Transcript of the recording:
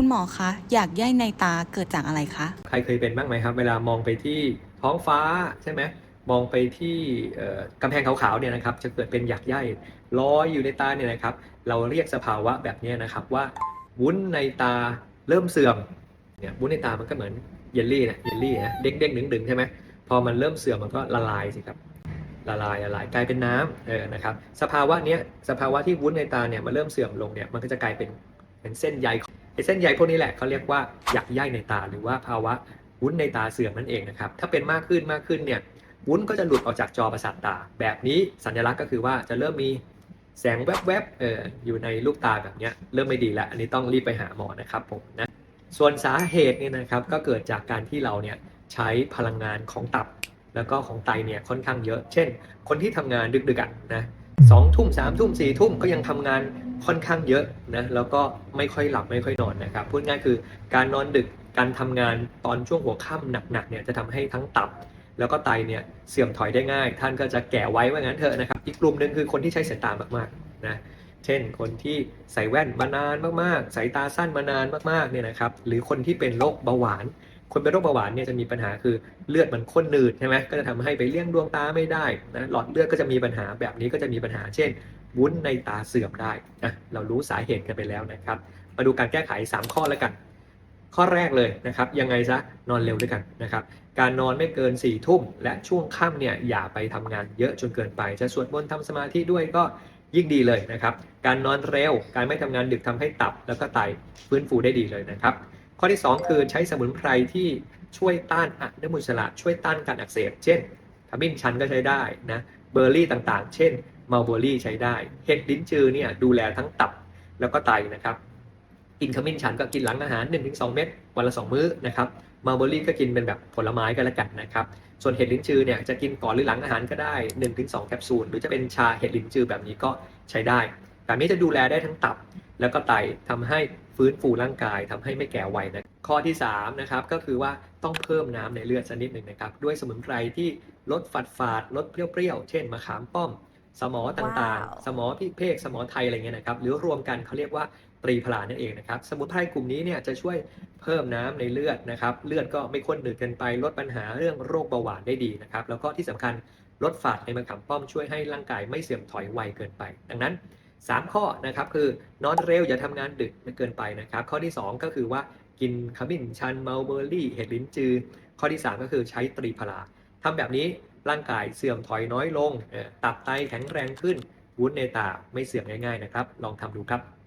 คุณหมอคะ อยากใยในตาเกิดจากอะไรคะ ใครเคยเป็นบ้างไหมครับ เวลามองไปที่ท้องฟ้าใช่ไหมมองไปที่กำแพงขาวๆเนี่ยนะครับ จะเกิดเป็นหยักใยลอยอยู่ในตาเนี่ยนะครับ เราเรียกสภาวะแบบนี้นะครับว่าวุ้นในตาเริ่มเสื่อมเนี่ยวุ้นในตามันก็เหมือนเยลลี่นะเยลลี่นะเด้งๆดึงๆใช่ไหมพอมันเริ่มเสื่อมมันก็ละลายสิครับละลายละลายกลายเป็นน้ำเออนะครับสภาวะเนี้ยสภาวะที่วุ้นในตาเนี่ยมันเริ่มเสื่อมลงเนี่ยมันก็จะกลายเป็นเป็นเส้นใย เส้นใยพวกนี้แหละเขาเรียกว่าหยักใยในตาหรือว่าภาวะวุ้นในตาเสื่อมนั่นเองนะครับ ถ้าเป็นมากขึ้นมากขึ้นเนี่ยวุ้นก็จะหลุดออกจากจอประสาทตา แบบนี้สัญลักษณ์ก็คือว่าจะเริ่มมีแสงแวบๆเอออยู่ในลูกตาแบบเนี้ยเริ่มไม่ดีแล้ว อันนี้ต้องรีบไปหาหมอนะครับผมนะส่วนสาเหตุเนี่ยนะครับก็เกิดจากการที่เราเนี่ยใช้พลังงานของตับแล้วก็ของไตเนี่ยค่อนข้างเยอะ เช่น คนที่ทำงานดึกๆอะนะสองทุ่มสามทุ่มสี่ทุ่มก็ยังทำงาน ค่อนข้างเยอะนะแล้วก็ไม่ค่อยหลับไม่ค่อยนอนนะครับพูดง่ายคือการนอนดึกการทำงานตอนช่วงหัวค่ำหนักๆเนี่ยจะทำให้ทั้งตับ แล้วก็ไตเนี่ยเสื่อมถอยได้ง่าย ท่านก็จะแก่ไว้ว่างั้นเถอะนะครับอีกกลุ่มหนึ่งคือคนที่ใช้สายตามากๆนะเช่น คนที่ใส่แว่นมานานมากๆ สายตาสั้นมานานมากๆเนี่ยนะครับหรือคนที่เป็นโรคเบาหวาน คนเป็นโรคเบาหวานเนี่ยจะมีปัญหาคือเลือดมันข้นหนืดใช่ไหมก็จะทำให้ไปเลี้ยงดวงตาไม่ได้นะหลอดเลือดก็จะมีปัญหาแบบนี้ก็จะมีปัญหา เช่น วุ้นในตาเสื่อมได้นะเรารู้สาเหตุกันไปแล้วนะครับ มาดูการแก้ไข 3 ข้อแล้วกัน ข้อแรกเลยนะครับ ยังไงซะนอนเร็วด้วยกันนะครับ การนอนไม่เกิน4ี่ทุ่มและช่วงค่ำเนี่ยอย่าไปทำงานเยอะจนเกินไป จะสวดมนต์ทำสมาธิด้วยก็ยิ่งดีเลยนะครับ การนอนเร็ว การไม่ทำงานดึกทำให้ตับ แล้วก็ไตฟื้นฟูได้ดีเลยนะครับ ข้อที่ 2 คือใช้สมุนไพรที่ช่วยต้านอนุมูลอิสระช่วยต้านการอักเสบ เช่นขมิ้นชันก็ใช้ได้นะ เบอร์รี่ต่างๆ เช่น มัลเบอรี่ใช้ได้ เห็ดลิ้นจือเนี่ยดูแลทั้งตับแล้วก็ไตนะครับ กินขมิ้นชันก็กินหลังอาหาร 1-2 เม็ดวันละ 2 มื้อนะครับมัลเบอรี่ก็กินเป็นแบบผลไม้ก็แล้วกันนะครับ ส่วนเห็ดลิ้นจือเนี่ยจะกินก่อนหรือหลังอาหารก็ได้ 1-2 แคปซูล หรือจะเป็นชาเห็ดลิ้นจือแบบนี้ก็ใช้ได้ แบบนี้จะดูแลได้ทั้งตับแล้วก็ไตทำให้ฟื้นฟูร่างกายทำให้ไม่แก่วัยนะข้อที่3นะครับก็คือว่าต้องเพิ่มน้ำในเลือดสักนิดหนึ่งนะครับ ด้วยสมุนไพรที่ลดฝาดฝาดลดเปรี้ยวๆเช่นมะขามป้อม สมอต่างว้าวๆสมอพิเภกสมอไทยอะไรเงี้ยนะครับ หรือรวมกันเขาเรียกว่าตรีพลานั่นเองนะครับ สมุนไพรกลุ่มนี้เนี่ยจะช่วยเพิ่มน้ำในเลือดนะครับ เลือดก็ไม่ข้นหนืดเกินไป ลดปัญหาเรื่องโรคเบาหวานได้ดีนะครับ แล้วก็ที่สำคัญลดฝาดในมะขามป้อมช่วยให้ร่างกายไม่เสื่อมถอยไวเกินไป ดังนั้น 3 ข้อนะครับคือนอนเร็วอย่าทำงานดึกไม่เกินไปนะครับ ข้อที่ 2 ก็คือว่ากินขมิ้นชันมัลเบอร์รี่ เห็ดลิ้นจือ ข้อที่ 3 ก็คือใช้ตรีพลาทำแบบนี้ ร่างกายเสื่อมถอยน้อยลง ตับไตแข็งแรงขึ้นวุ้นในตาไม่เสื่อมง่ายๆนะครับ ลองทำดูครับ